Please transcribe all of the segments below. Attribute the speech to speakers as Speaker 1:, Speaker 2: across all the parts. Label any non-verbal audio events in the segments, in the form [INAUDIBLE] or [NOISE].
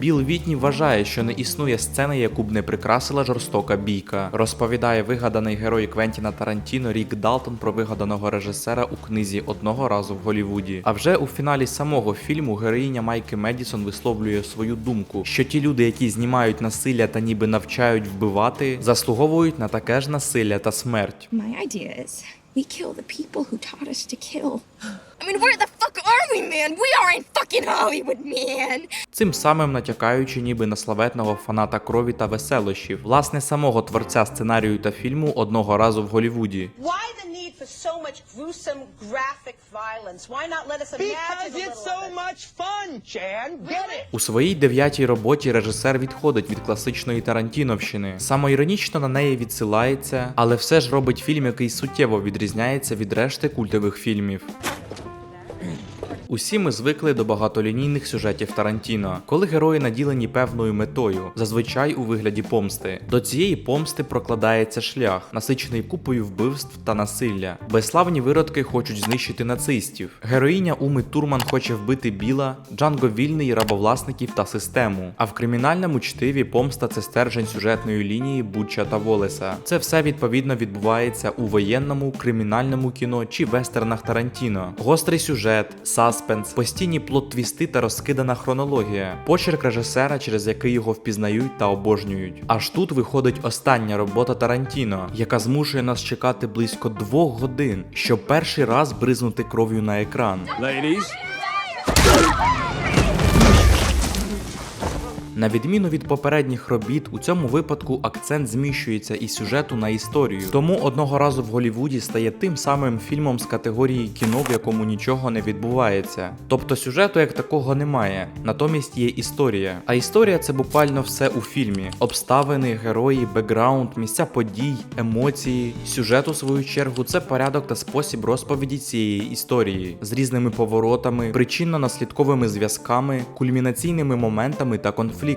Speaker 1: Біл Вітні вважає, що не існує сцени, яку б не прикрасила жорстока бійка. Розповідає вигаданий герой Квентіна Тарантіно Рік Далтон про вигаданого режисера у книзі одного разу в Голлівуді. А вже у фіналі самого фільму героїня Майки Медісон висловлює свою думку, що ті люди, які знімають насилля та ніби навчають вбивати, заслуговують на таке ж насилля та смерть.
Speaker 2: My idea is we kill the people who taught us to kill. [GASPS] I mean, where the fuck man? We are in fucking Hollywood, man.
Speaker 1: Цим самим натякаючи ніби на славетного фаната крові та веселощів, власне самого творця сценарію та фільму одного разу в Голлівуді.
Speaker 3: Why the need for so much gruesome graphic violence? Why not let us imagine a
Speaker 4: it's
Speaker 3: little
Speaker 4: so
Speaker 3: of it?
Speaker 4: much fun, Chan. Get it?
Speaker 1: У своїй дев'ятій роботі режисер відходить від класичної Тарантіновщини. Самоіронічно на неї відсилається, але все ж робить фільм, який суттєво відрізняється від решти культових фільмів. Усі ми звикли до багатолінійних сюжетів Тарантіно, коли герої наділені певною метою, зазвичай у вигляді помсти. До цієї помсти прокладається шлях, насичений купою вбивств та насилля. Безславні виродки хочуть знищити нацистів. Героїня Уми Турман хоче вбити Біла, Джанго вільний рабовласників та систему. А в кримінальному чтиві помста це стержень сюжетної лінії Буча та Волеса. Це все відповідно відбувається у воєнному, кримінальному кіно чи вестернах Тарантіно. Гострий сюжет, саспенс, постійні плот-твісти та розкидана хронологія, почерк режисера, через який його впізнають та обожнюють. Аж тут виходить остання робота Тарантіно, яка змушує нас чекати близько двох годин, щоб перший раз бризнути кров'ю на екран.
Speaker 4: Ladies.
Speaker 1: На відміну від попередніх робіт, у цьому випадку акцент зміщується із сюжету на історію. Тому одного разу в Голлівуді стає тим самим фільмом з категорії кіно, в якому нічого не відбувається. Тобто сюжету як такого немає, натомість є історія. А історія це буквально все у фільмі: обставини, герої, бекграунд, місця подій, емоції. Сюжет, у свою чергу, це порядок та спосіб розповіді цієї історії з різними поворотами, причинно-наслідковими зв'язками, кульмінаційними моментами та конфліктами.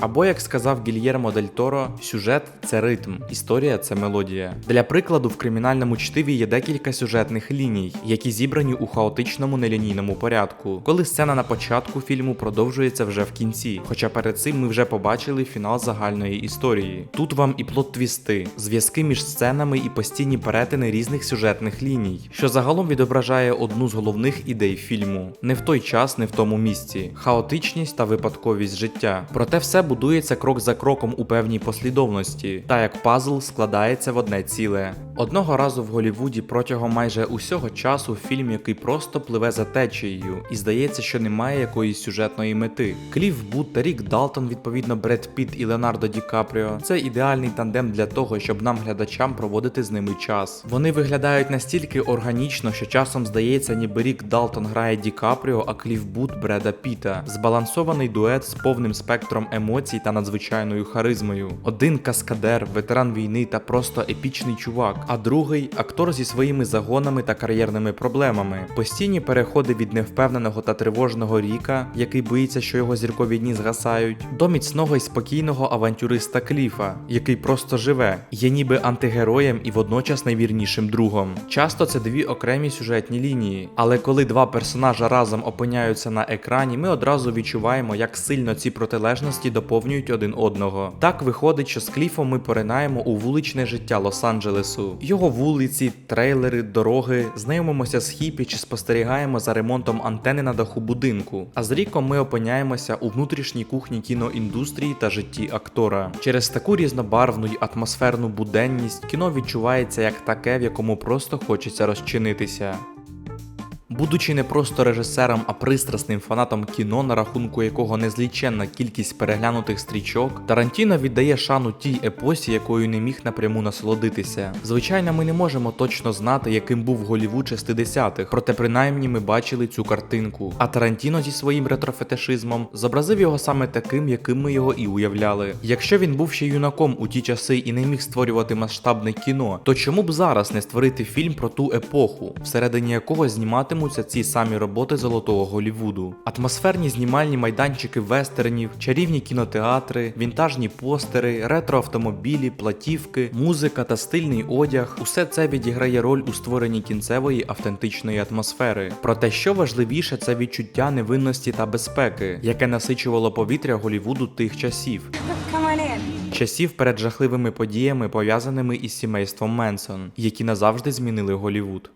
Speaker 1: Або, як сказав Гільєрмо Дель Торо, сюжет це ритм, історія це мелодія. Для прикладу, в кримінальному чтиві є декілька сюжетних ліній, які зібрані у хаотичному нелінійному порядку, коли сцена на початку фільму продовжується вже в кінці. Хоча перед цим ми вже побачили фінал загальної історії. Тут вам і плот-твісти, зв'язки між сценами і постійні перетини різних сюжетних ліній, що загалом відображає одну з головних ідей фільму: не в той час, не в тому місці, хаотичність та випадковість життя. Проте все будується крок за кроком у певній послідовності, та як пазл складається в одне ціле. Одного разу в Голлівуді протягом майже усього часу фільм, який просто пливе за течією, і здається, що немає якоїсь сюжетної мети. Кліф Бут та Рік Далтон, відповідно, Бред Піт і Леонардо Ді Капріо, це ідеальний тандем для того, щоб нам, глядачам, проводити з ними час. Вони виглядають настільки органічно, що часом здається, ніби Рік Далтон грає Ді Капріо, а Кліф Бут Бреда Піта. Збалансований дует з повним спектром емоцій та надзвичайною харизмою. Один каскадер, ветеран війни та просто епічний чувак, а другий актор зі своїми загонами та кар'єрними проблемами. Постійні переходи від невпевненого та тривожного ріка, який боїться, що його зіркові дні згасають, до міцного й спокійного авантюриста Кліфа, який просто живе, є ніби антигероєм і водночас найвірнішим другом. Часто це дві окремі сюжетні лінії, але коли два персонажа разом опиняються на екрані, ми одразу відчуваємо, як сильно ці протилежності доповнюють один одного. Так виходить, що з Кліфом ми поринаємо у вуличне життя Лос-Анджелесу, його вулиці, трейлери, дороги, знайомимося з хіпі чи спостерігаємо за ремонтом антени на даху будинку. А з ріком ми опиняємося у внутрішній кухні кіноіндустрії та житті актора. Через таку різнобарвну й атмосферну буденність кіно відчувається як таке, в якому просто хочеться розчинитися. Будучи не просто режисером, а пристрасним фанатом кіно, на рахунку якого незліченна кількість переглянутих стрічок, Тарантіно віддає шану тій епосі, якою не міг напряму насолодитися. Звичайно, ми не можемо точно знати, яким був Голівуд 60-х, проте принаймні ми бачили цю картинку. А Тарантіно зі своїм ретрофетишизмом зобразив його саме таким, яким ми його і уявляли. Якщо він був ще юнаком у ті часи і не міг створювати масштабне кіно, то чому б зараз не створити фільм про ту епоху, всередині якого зніматимуть зніматимуться ці самі роботи золотого Голівуду. Атмосферні знімальні майданчики вестернів, чарівні кінотеатри, вінтажні постери, ретроавтомобілі, платівки, музика та стильний одяг усе це відіграє роль у створенні кінцевої автентичної атмосфери. Проте, що важливіше, це відчуття невинності та безпеки, яке насичувало повітря Голівуду тих часів. Часів перед жахливими подіями, пов'язаними із сімейством Менсон, які назавжди змінили Голівуд.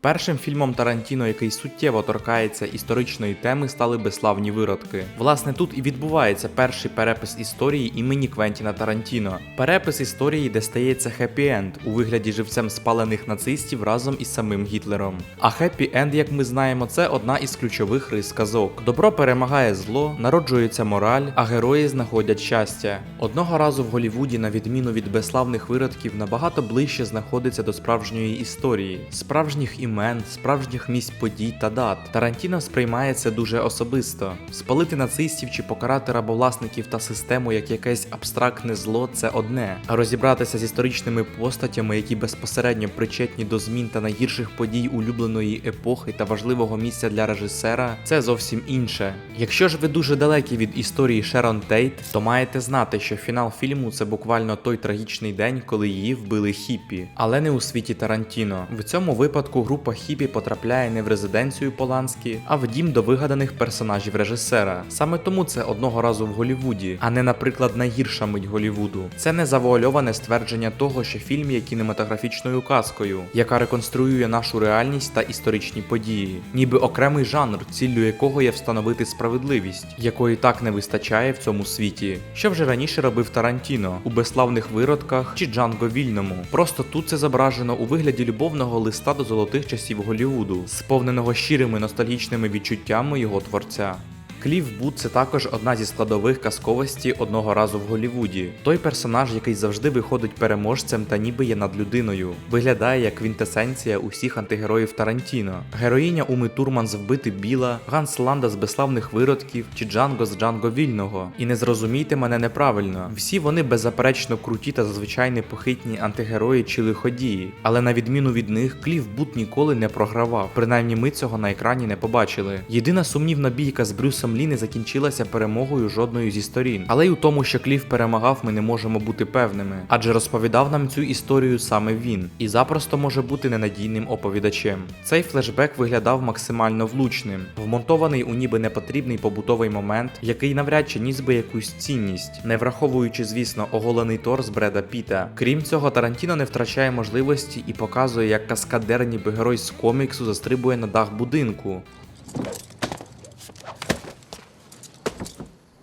Speaker 1: Першим фільмом Тарантіно, який суттєво торкається історичної теми, стали безславні виродки. Власне, тут і відбувається перший перепис історії імені Квентіна Тарантіно. Перепис історії, де стається хеппі-енд у вигляді живцем спалених нацистів разом із самим Гітлером. А хеппі-енд, як ми знаємо, це одна із ключових рис казок. Добро перемагає зло, народжується мораль, а герої знаходять щастя. Одного разу в Голівуді, на відміну від безславних виродків, набагато ближче знаходиться до справжньої історії, справжніх імен, справжніх місць подій та дат. Тарантіно сприймає це дуже особисто. Спалити нацистів чи покарати рабовласників та систему як якесь абстрактне зло це одне. А розібратися з історичними постатями, які безпосередньо причетні до змін та найгірших подій улюбленої епохи та важливого місця для режисера, це зовсім інше. Якщо ж ви дуже далекі від історії Шерон Тейт, то маєте знати, що фінал фільму це буквально той трагічний день, коли її вбили хіпі, але не у світі Тарантіно. В цьому випадку група хіпі потрапляє не в резиденцію Поланські, а в дім до вигаданих персонажів режисера. Саме тому це одного разу в Голівуді, а не, наприклад, найгірша мить Голівуду. Це не завуальоване ствердження того, що фільм є кінематографічною казкою, яка реконструює нашу реальність та історичні події, ніби окремий жанр, ціллю якого є встановити справедливість, якої так не вистачає в цьому світі. Що вже раніше робив Тарантіно у безславних виродках чи Джанго Вільному. Просто тут це зображено у вигляді любовного листа до золотих часів Голівуду, сповненого щирими ностальгічними відчуттями його творця. Кліф Бут це також одна зі складових казковості одного разу в Голівуді. Той персонаж, який завжди виходить переможцем та ніби є над людиною, виглядає як квінтесенція усіх антигероїв Тарантіно. Героїня Уми Турман з вбити Біла, Ганс Ланда з безславних виродків чи Джанго з Джанго Вільного. І не зрозумійте мене неправильно. Всі вони беззаперечно круті та зазвичай непохитні антигерої чи лиходії. Але на відміну від них, Кліф Бут ніколи не програвав. Принаймні ми цього на екрані не побачили. Єдина сумнівна бійка з Брюсом Лі не закінчилася перемогою жодною зі сторін. Але й у тому, що Кліф перемагав, ми не можемо бути певними, адже розповідав нам цю історію саме він, і запросто може бути ненадійним оповідачем. Цей флешбек виглядав максимально влучним, вмонтований у ніби непотрібний побутовий момент, який навряд чи ніс би якусь цінність, не враховуючи, звісно, оголений торс Бреда Піта. Крім цього, Тарантіно не втрачає можливості і показує, як каскадер, ніби герой з коміксу застрибує на дах будинку.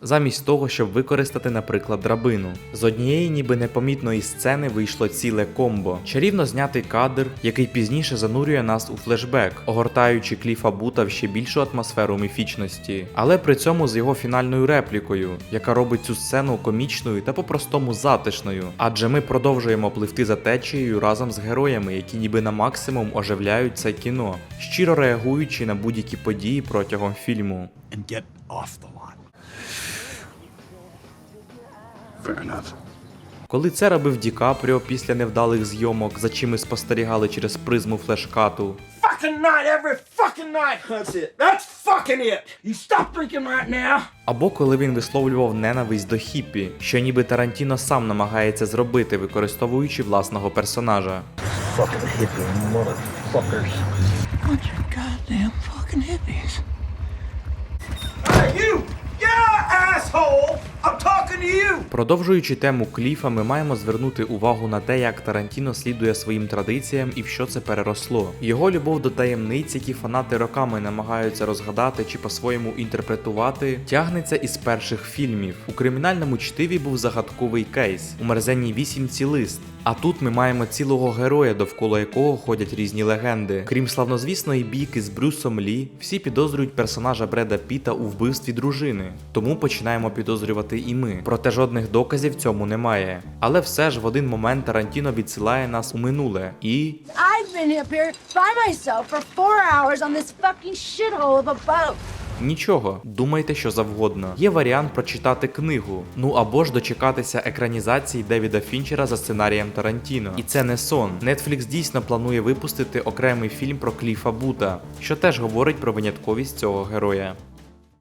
Speaker 1: Замість того, щоб використати, наприклад, драбину. З однієї ніби непомітної сцени вийшло ціле комбо. Чарівно знятий кадр, який пізніше занурює нас у флешбек, огортаючи кліфа Бута в ще більшу атмосферу міфічності, але при цьому з його фінальною реплікою, яка робить цю сцену комічною та по-простому затишною. Адже ми продовжуємо пливти за течією разом з героями, які ніби на максимум оживляють це кіно, щиро реагуючи на будь-які події протягом фільму.
Speaker 5: and get off the Fair enough.
Speaker 1: Коли це робив Ді Капріо після невдалих зйомок, за чим ми спостерігали через призму флешкату.
Speaker 4: Fucking night, every fucking night. That's it. That's fucking it. You stop drinking right now.
Speaker 1: Або коли він висловлював ненависть до хіппі, що ніби Тарантіно сам намагається зробити, використовуючи власного персонажа.
Speaker 4: Fucking hippie motherfuckers. Bunch of goddamn fucking hippies. Hey, you! Yeah, asshole! I'm talking to you!
Speaker 1: Продовжуючи тему Кліфа, ми маємо звернути увагу на те, як Тарантіно слідує своїм традиціям і в що це переросло. Його любов до таємниць, які фанати роками намагаються розгадати чи по-своєму інтерпретувати, тягнеться із перших фільмів. У кримінальному чтиві був загадковий кейс, у мерзенній вісімці лист. А тут ми маємо цілого героя, довкола якого ходять різні легенди. Крім славнозвісної бійки з Брюсом Лі, всі підозрюють персонажа Бреда Піта у вбивстві дружини. Тому починаємо підозрювати і ми. Проте жодних доказів цьому немає. Але все ж в один момент Тарантіно відсилає нас у минуле і.
Speaker 6: I've been up here by myself for four hours on this fucking shithole of a boat.
Speaker 1: Нічого, думайте, що завгодно. Є варіант прочитати книгу, ну або ж дочекатися екранізації Девіда Фінчера за сценарієм Тарантіно. І це не сон. Netflix дійсно планує випустити окремий фільм про Кліфа Бута, що теж говорить про винятковість цього героя.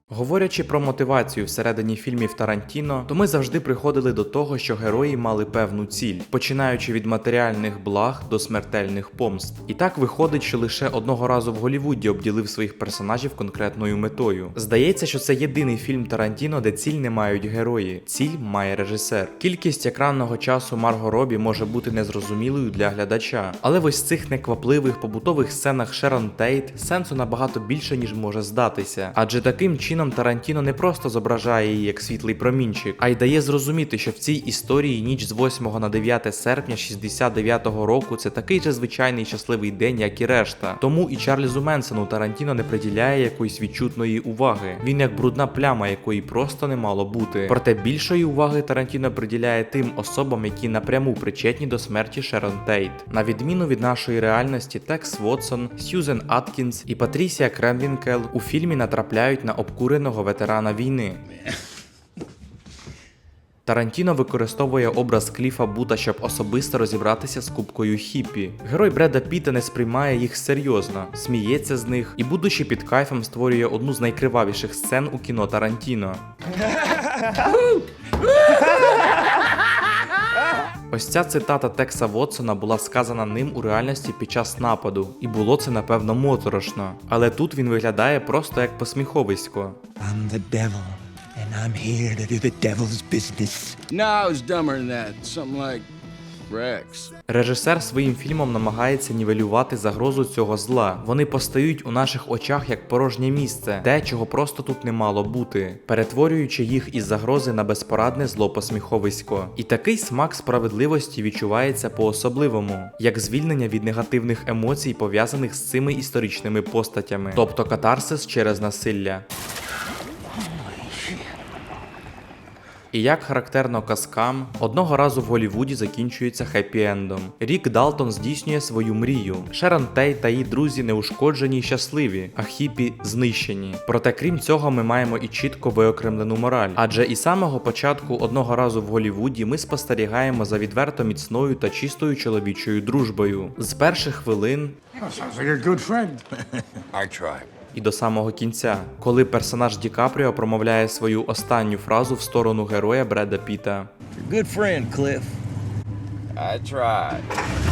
Speaker 1: Говорячи про мотивацію всередині фільмів Тарантіно, то ми завжди приходили до того, що герої мали певну ціль, починаючи від матеріальних благ до смертельних помст. І так виходить, що лише одного разу в Голлівуді обділив своїх персонажів конкретною метою. Здається, що це єдиний фільм Тарантіно, де ціль не мають герої, ціль має режисер. Кількість екранного часу Марго Робі може бути незрозумілою для глядача, але в ось цих неквапливих побутових сценах Шерон Тейт сенсу набагато більше, ніж може здатися. Адже таким чином Тарантіно не просто зображає її як світлий промінчик, а й дає зрозуміти, що в цій історії ніч з 8 на 9 серпня 69-го року це такий же звичайний щасливий день, як і решта. Тому і Чарльзу Менсону Тарантіно не приділяє якоїсь відчутної уваги. Він як брудна пляма, якої просто не мало бути. Проте більшої уваги Тарантіно приділяє тим особам, які напряму причетні до смерті Шерон Тейт. На відміну від нашої реальності, Текс Вотсон, Сьюзен Аткінс і Патрісія Кремвінкел у фільмі натрапляють на обкуреного ветерана війни. Тарантіно використовує образ Кліфа Бута, щоб особисто розібратися з кубкою хіппі. Герой Бреда Піта не сприймає їх серйозно, сміється з них і, будучи під кайфом, створює одну з найкривавіших сцен у кіно Тарантіно. [LAUGHS] Ось ця цитата Текса Вотсона була сказана ним у реальності під час нападу, і було це напевно моторошно. Але тут він виглядає просто як посміховисько.
Speaker 6: I'm the devil, and I'm here to do the devil's business.
Speaker 7: No, it's dumber than that. Something like.
Speaker 1: Режисер своїм фільмом намагається нівелювати загрозу цього зла. Вони постають у наших очах як порожнє місце, те, чого просто тут не мало бути, перетворюючи їх із загрози на безпорадне зло посміховисько. І такий смак справедливості відчувається по-особливому, як звільнення від негативних емоцій, пов'язаних з цими історичними постатями, тобто катарсис через насилля. І як характерно казкам, одного разу в Голлівуді закінчується хеппі-ендом. Рік Далтон здійснює свою мрію. Шерон Тей та її друзі неушкоджені й щасливі, а хіпі знищені. Проте крім цього, ми маємо і чітко виокремлену мораль. Адже і з самого початку одного разу в Голлівуді ми спостерігаємо за відверто міцною та чистою чоловічою дружбою. З перших хвилин
Speaker 5: Sounds like a good friend. [LAUGHS] I try.
Speaker 1: І до самого кінця, коли персонаж Ді Капріо промовляє свою останню фразу в сторону героя Бреда Піта.
Speaker 6: Good friend, Cliff.
Speaker 7: I tried.